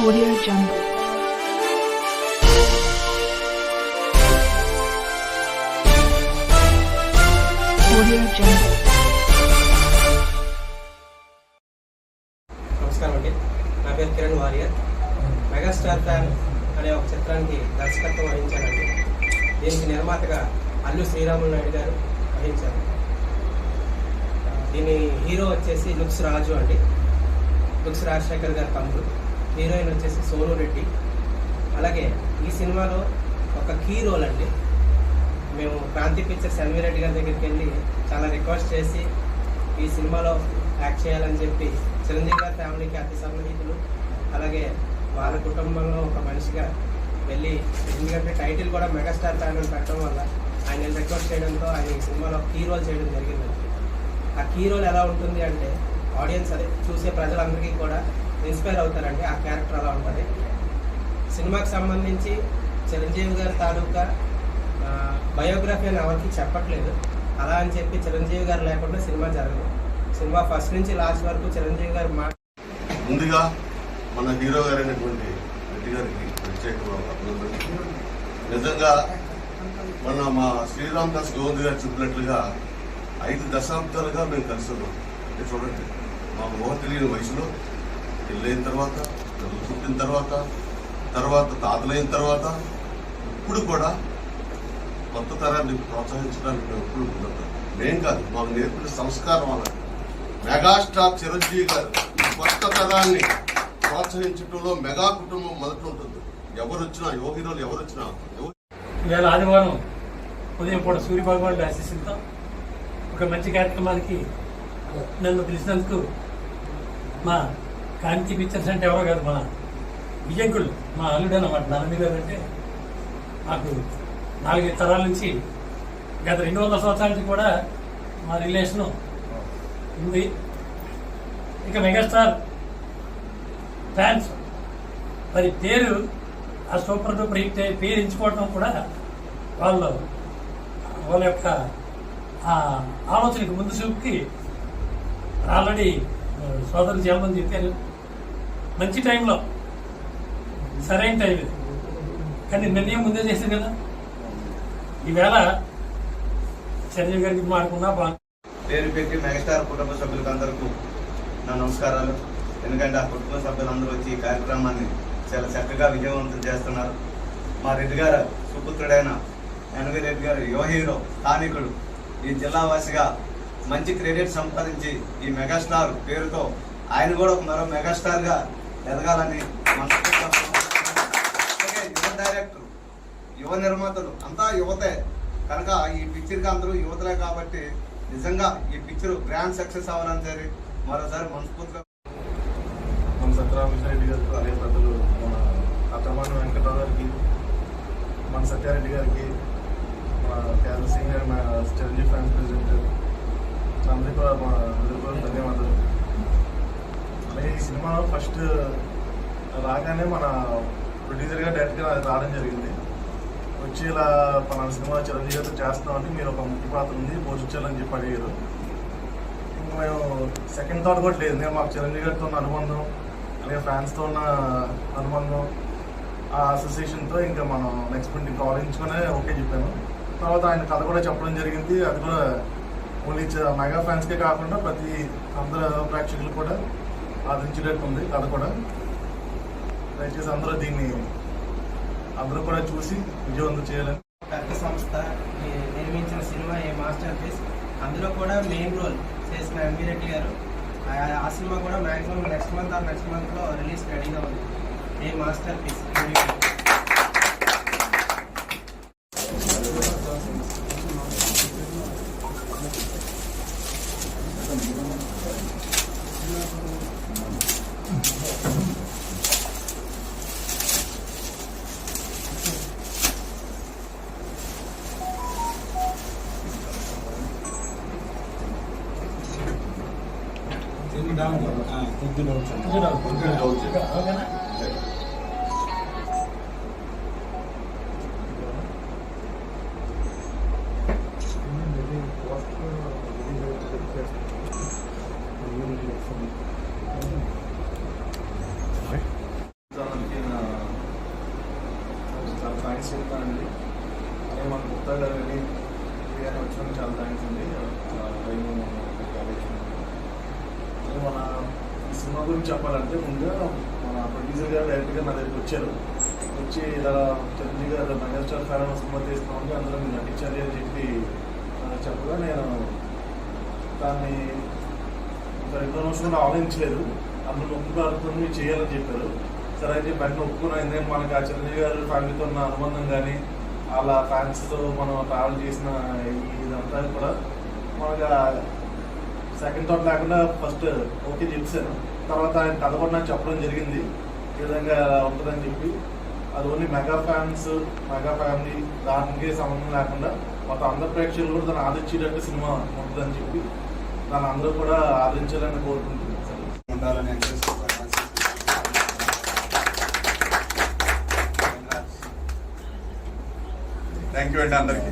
Audio Jungle. Audio Jungle. నమస్కారం అండి. నా పేరు కిరణ్ వారియర్. మెగాస్టార్ ఫ్యాన్ అనే ఒక చిత్రానికి దర్శకత్వం వహించానండి. దీనికి నిర్మాతగా అల్లు శ్రీరాములు నాయుడు గారు వహించారు. దీని హీరో వచ్చేసి లుక్స్ రాజు అండి. లుక్స్ రాజశేఖర్ గారి తమ్ముడు. హీరోయిన్ వచ్చేసి సోను రెడ్డి. అలాగే ఈ సినిమాలో ఒక కీ రోల్ అండి. మేము క్రాంతి పిక్చర్స్ ఎన్వి రెడ్డి గారి దగ్గరికి వెళ్ళి చాలా రిక్వెస్ట్ చేసి ఈ సినిమాలో యాక్ట్ చేయాలని చెప్పి చిరంజీవి గారి ఫ్యామిలీకి అతి సన్నిహితులు అలాగే వాళ్ళ కుటుంబంలో ఒక మనిషిగా వెళ్ళి ఎందుకంటే టైటిల్ కూడా మెగాస్టార్ ఫ్యామిలీ పెట్టడం వల్ల ఆయన రిక్వెస్ట్ చేయడంతో ఆయన ఈ సినిమాలో కీ రోల్ చేయడం జరిగింది ఆ కీ రోల్ ఎలా ఉంటుంది అంటే ఆడియన్స్ అదే చూసే ప్రజలందరికీ కూడా ఇన్స్పైర్ అవుతారండి ఆ క్యారెక్టర్ అలా ఉంటుంది. సినిమాకి సంబంధించి చిరంజీవి గారి తాలూకా బయోగ్రఫీ అని ఎవరికి చెప్పట్లేదు. అలా అని చెప్పి చిరంజీవి గారు లేకుండా సినిమా జరగదు. సినిమా ఫస్ట్ నుంచి లాస్ట్ వరకు చిరంజీవి గారు మా ముందుగా మన హీరో గారైనటువంటి రెడ్డి గారికి ప్రత్యేక నిజంగా మన మా శ్రీరామ్ దాస్ గోవింద్ గారు చెప్పినట్లుగా ఐదు దశాబ్దాలుగా మేము కలుస్తున్నాం అంటే చూడండి మా మోహన్ తెలియని వయసులో పెళ్ళైన తర్వాత పిల్లలు పుట్టిన తర్వాత తర్వాత తాతలైన తర్వాత ఇప్పుడు కూడా కొత్త తరాన్ని ప్రోత్సహించడానికి మేము ఎప్పుడు ముందుంటాం. మేం కాదు మాకు నేర్పిన సంస్కారం అన్నది మెగాస్టార్ చిరంజీవి గారు కొత్త తరాన్ని ప్రోత్సహించడంలో మెగా కుటుంబం మొదట ఉంటుంది. ఎవరు వచ్చినా యువ హీరోలు ఎవరు వచ్చినా నేను ఇవాళ ఆదివారం ఉదయం పూట సూర్య భగవానుడి ఆశీస్సులతో ఒక మంచి కార్యక్రమానికి నన్ను పిలిచినందుకు మా కాంతి పిక్చర్స్ అంటే ఎవరో కాదు మా విజయంకులు మా అల్లుడు అన్నమాట. నాన్నమ్మ గారు అంటే మాకు నాలుగైదు తరాల నుంచి గత రెండు వందల సంవత్సరాల నుంచి కూడా మా రిలేషను ఉంది. ఇక మెగాస్టార్ ఫ్యాన్స్ మరి పేరు ఆ సూపర్ డూపర్ హిట్ పేరు ఎంచుకోవడం కూడా వాళ్ళు వాళ్ళ యొక్క ఆ ఆలోచనకి ముందు చూపుకి ఆల్రెడీ సోదరులు చాలా చెప్పారు. మంచి టైంలో. సరైన టైం ఇది. కానీ నిర్ణయం ముందే చేసింది కదా. ఈవేళ చిరంజీవి గారికి మాడుకున్నా బాగుంది. పేరు పెట్టి మెగాస్టార్ కుటుంబ సభ్యులకు నా నమస్కారాలు. ఎందుకంటే ఆ కుటుంబ సభ్యులందరూ వచ్చి ఈ కార్యక్రమాన్ని చాలా చక్కగా విజయవంతం చేస్తున్నారు. మా రెడ్డి గారు సుపుత్రుడైన ఎన్వి రెడ్డి గారు యువ హీరో స్థానికుడు. ఈ జిల్లావాసిగా మంచి క్రెడిట్ సంపాదించి ఈ మెగాస్టార్ పేరుతో ఆయన కూడా ఒక మరో మెగాస్టార్గా ఎదగాలని యువ డైరెక్టర్ యువ నిర్మాతలు అంతా యువతే. కనుక ఈ పిక్చర్కి అందరూ యువతలే కాబట్టి నిజంగా ఈ పిక్చర్ గ్రాండ్ సక్సెస్ అవ్వాలని సరే మరోసారి మనస్ఫూర్తిగా మన సత్యరామకృష్ణారెడ్డి గారికి అలాగే పెద్దలు. మన అత్తమాన వెంకటరావు గారికి మన సత్యారెడ్డి గారికి మన క్యాల్ సింగ్ గారు చిరంజీవి ఫ్యాన్స్ ప్రెసిడెంట్ అందరికీ కూడా మా అందరికీ ధన్యవాదాలు. సినిమా ఫస్ట్ రాగానే మన ప్రొడ్యూసర్గా డైరెక్ట్గా రావడం జరిగింది. వచ్చి ఇలా మన సినిమా చిరంజీవి గారితో మీరు ఒక ముఖ్య పాత్ర ఉంది పోషించాలని చెప్పి అడిగారు. ఇంకా మేము సెకండ్ థాట్ కూడా లేదు. నేను మాకు చిరంజీవి గారితో ఉన్న అనుబంధం అలాగే ఫ్యాన్స్తో ఉన్న అనుబంధం ఆ అసోసియేషన్తో ఇంకా మనం నెక్స్ట్ మంత్ ఇంకా ఆలోచించుకునే ఓకే చెప్పాను. తర్వాత ఆయన కథ కూడా చెప్పడం జరిగింది. అది కూడా ఓన్లీ మెగా ఫ్యాన్స్కే కాకుండా ప్రతి అందరు ప్రేక్షకులు కూడా ఆదరించేటట్టు ఉంది కథ కూడా. దయచేసి అందరూ దీన్ని అందరూ కూడా చూసి విజయవంతం చేయాలని. పెద్ద సంస్థ నిర్మించిన సినిమా ఏ మాస్టర్ పీస్. అందులో కూడా మెయిన్ రోల్ చేసిన ఎంవి రెడ్డి గారు. ఆ- సినిమా కూడా maximum next month or next మంత్లో రిలీజ్ రెడీగా ఉంది. ఏ మాస్టర్ పీస్ పొద్దున పొద్దున ఓకేనా? థ్యాంక్స్ చెప్తానండి అదే మన గుప్తా గారు అని వచ్చినందుకు చాలా థ్యాంక్స్ అండి. మా సినిమా గురించి చెప్పాలంటే ముందుగా మన ప్రొడ్యూసర్ గారు డైరెక్టర్ గారు నా దగ్గరికి వచ్చారు. వచ్చి ఇలా చిరంజీవి గారు మెగాస్టార్ ఫ్యాన్ సినిమా తీస్తున్నామంటే అందులో మీరు నటించాలి అని చెప్పి చెప్పగా నేను దాన్ని రెండు నిమిషం కూడా ఆలోచించలేదు. అందులో ఒప్పు కాలుతుంది చేయాలని చెప్పారు. సరే అని చెప్పి అన్ని ఒప్పుకున్నాను ఎందుకంటే మనకి ఆ చిరంజీవి గారు ఫ్యామిలీతో ఉన్న అనుబంధం కానీ వాళ్ళ ఫ్యాన్స్తో మనం ట్రావెల్ చేసిన ఇదంతా కూడా మనకు సెకండ్ థాట్ లేకుండా ఫస్ట్ ఓకే చెప్పాను తర్వాత ఆయన కథ చెప్పడం జరిగింది. ఈ విధంగా ఉంటుందని చెప్పి. అది only mega fans mega family దానికే సంబంధం లేకుండా మొత్తం అందరు ప్రేక్షకులు కూడా తను ఆదరించేటట్టు సినిమా ఉంటుందని చెప్పి తను అందరూ కూడా ఆదరించాలని కోరుకుంటున్నాను. ఉండాలని థ్యాంక్ యూ అండి అందరికీ.